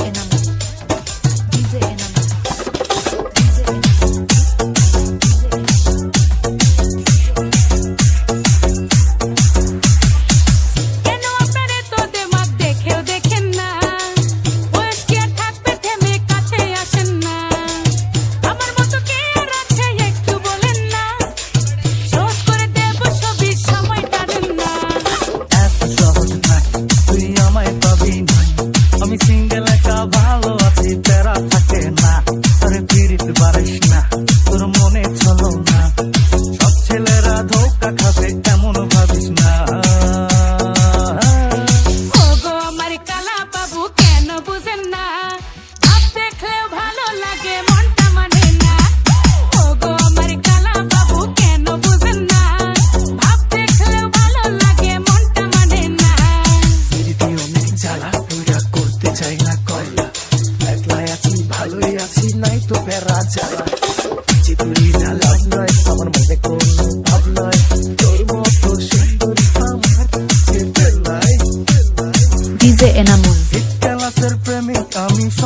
i'm কালা বাবু কেন বুঝেন না? ভাব দেখলেও ভালো লাগে, মনটা মানে না। ওগো, আমার কালা বাবু কেন বুঝেন না? ভাব দেখলেও ভালো লাগে, মনটা মানে না। ফিরিতে অনেক জ্বালা তুইরা করতে চাই না কয়লা। একলাই আছি, ভালোই আছি, নাই তো বেড়া জ্বালা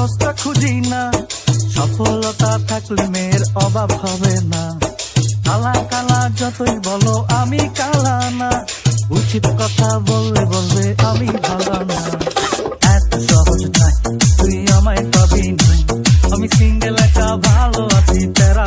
সস্তা খুঁজি না। সফলতা থাকলে মেয়ের অভাব হবে না। কালা কালা যতই বলো, আমি কালা না। উচিত কথা বললে বলবে, আমি ভালো না। এত সহজ নাই তুই আমায় পাবি নাই আমি সিঙ্গেল একা, ভালো আছি তেরা